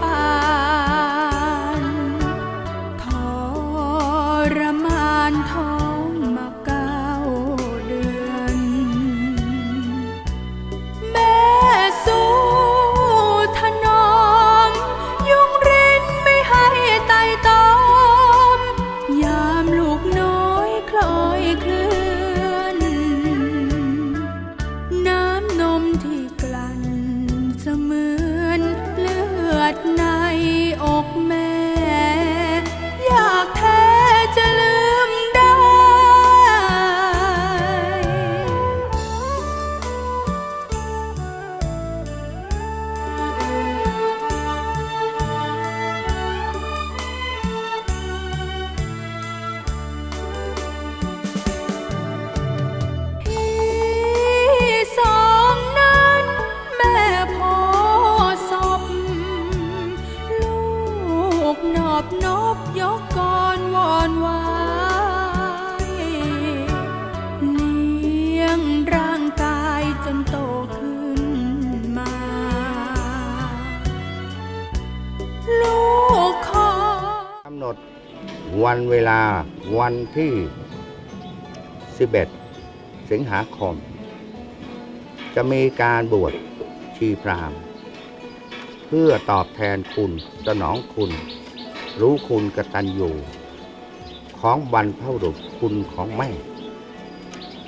ปา อบนบยกก่อนวอนไว้เลี้ยงร่างกายจนโตขึ้นมา ลูกขอกำหนดวันเวลาวันที่ 11 สิงหาคม จะมีการบวชชีพรามเพื่อตอบแทนคุณสนองคุณ รู้คุณกตัญญูของบรรพบุรุษคุณของแม่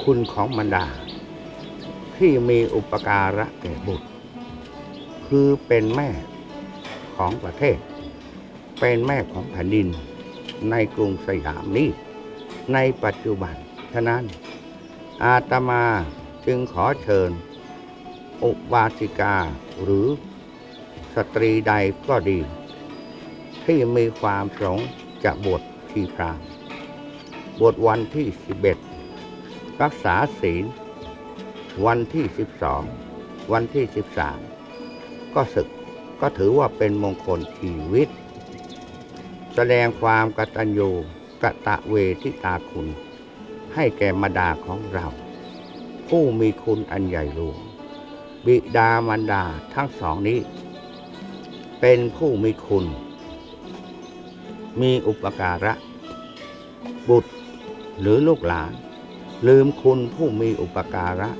คุณของมารดา ที่มีอุปการะแก่บุตร คือเป็นแม่ของประเทศ เป็นแม่ของแผ่นดิน ในกรุงสยามนี้ ในปัจจุบัน ฉะนั้น อาตมาจึงขอเชิญ อุบาสิกาหรือสตรีใดก็ดี ที่มีความประสงค์จะบวชชีพรามบวชวันที่ 11 รักษาศีล วันที่ 12 วันที่ 13 ก็ศึกก็ถือว่าเป็นมงคลชีวิต แสดงความกตัญญูกะตะเวทิตาคุณ ให้แก่มาดาของเรา ผู้มีคุณอันใหญ่หลวงบิดามารดาทั้งสองนี้ เป็นผู้มีคุณ มีอุปการะ บุตรหรือลูกหลาน ลืมคุณผู้มีอุปการะ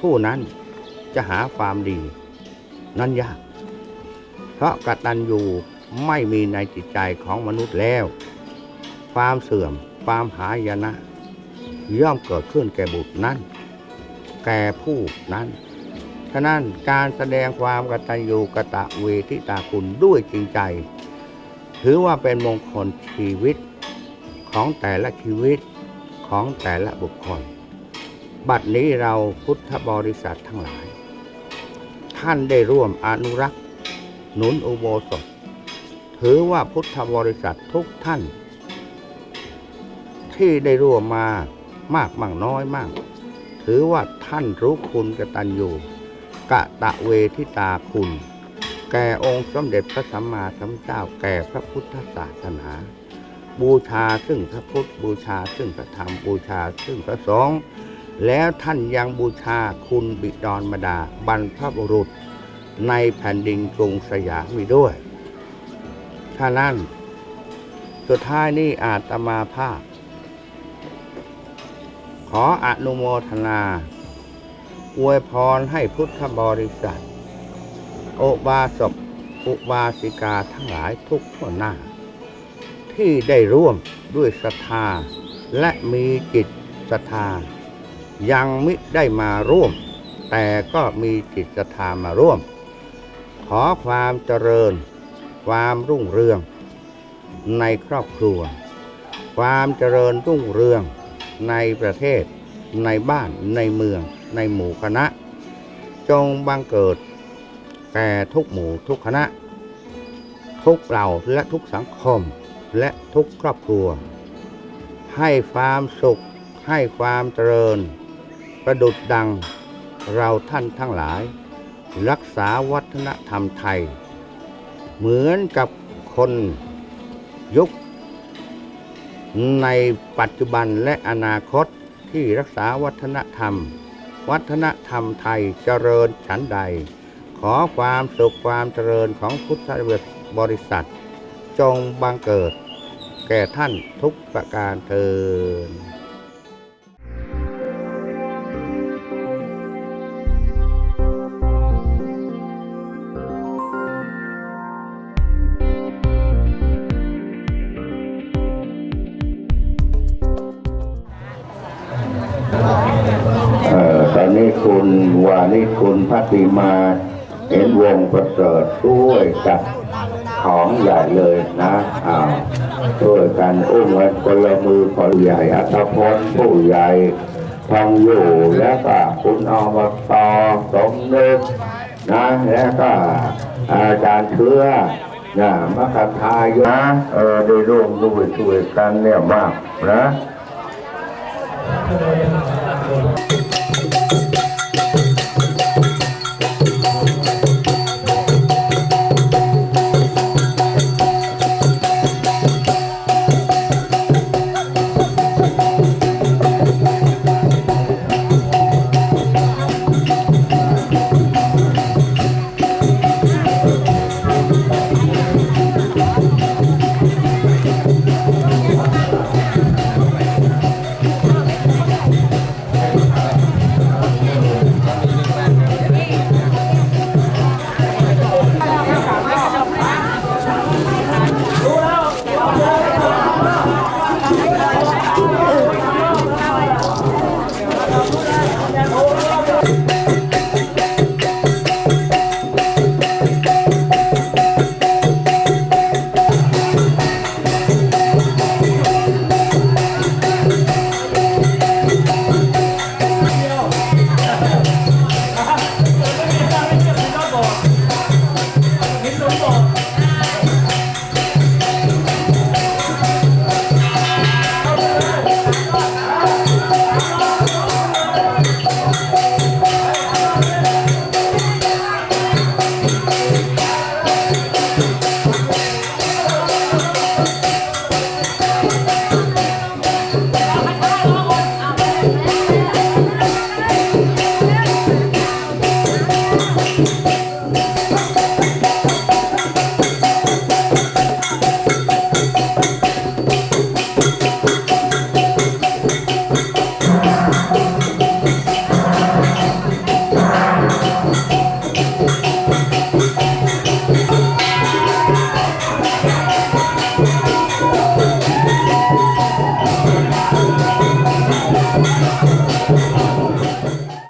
ผู้นั้นจะหาความดี นั้นยาก เพราะกตัญญูไม่มีในจิตใจของมนุษย์แล้ว ความเสื่อมความหายนะ ย่อมเกิดขึ้นแก่บุตรนั้น แก่ผู้นั้นฉะนั้นการแสดงความกตัญญูกะตะเวทิตาคุณด้วยจริงใจ ถือว่าเป็นมงคลชีวิตของแต่ละชีวิตของแต่ละบุคคล บัดนี้เราพุทธบริษัททั้งหลาย ท่านได้ร่วมอนุรักษ์ หนุนอุโบสถ ถือว่าพุทธบริษัททุกท่าน ที่ได้ร่วมมามากมั่งน้อยมั่งถือว่าท่านรู้คุณกตัญญูกะตะเวทิตาคุณ แก่องค์สมเด็จพระสัมมาสัมพุทธเจ้าแก่พระพุทธศาสนา บูชาซึ่งพระพุทธบูชาซึ่งพระธรรมบูชาซึ่งพระสงฆ์แล้วท่านยังบูชาคุณบิดรมาดาบรรพบุรุษ ในแผ่นดินกรุงสยามอีกด้วยถ้านั้นสุดท้ายนี้อาตมาภาพ ขออนุโมทนา อวยพรให้พุทธบริษัท โอบาสกอุบาสิกาทั้งหลายทุกทั่วหน้า ที่ได้ร่วมด้วยศรัทธา และมีจิตศรัทธา ยังมิได้มาร่วม แต่ก็มีจิตศรัทธามาร่วม ขอความเจริญ ความรุ่งเรือง ในครอบครัว ความเจริญรุ่งเรืองในประเทศ ในบ้านในเมือง ในหมู่คณะ จงบังเกิด แก่ทุกหมู่ทุกคณะ ทุกเหล่าและทุกสังคมและทุกครอบครัว ให้ความสุข ให้ความเจริญ ประดุดดังเราท่านทั้งหลาย รักษาวัฒนธรรมไทย เหมือนกับคนยุคในปัจจุบันและอนาคตที่รักษาวัฒนธรรม วัฒนธรรมไทยเจริญฉันใด ขอความสุขความเจริญของพุทธบริษัท จงบังเกิด แก่ท่านทุกประการเทินเอ่อตอนนี้คุณวานิคุณพัติมา เห็นวงประเสริฐช่วยจัดของใหญ่เลยนะอ้าวช่วยกันอุ้มไว้คนละมือคนใหญ่อัตพลผู้ใหญ่ทองอยู่แล้วก็คุณอมตอสมนึกนะแล้วก็อาจารย์เชื้อนะมคทายนะเออได้ร่วมด้วยช่วยกันเนี่ยมากนะ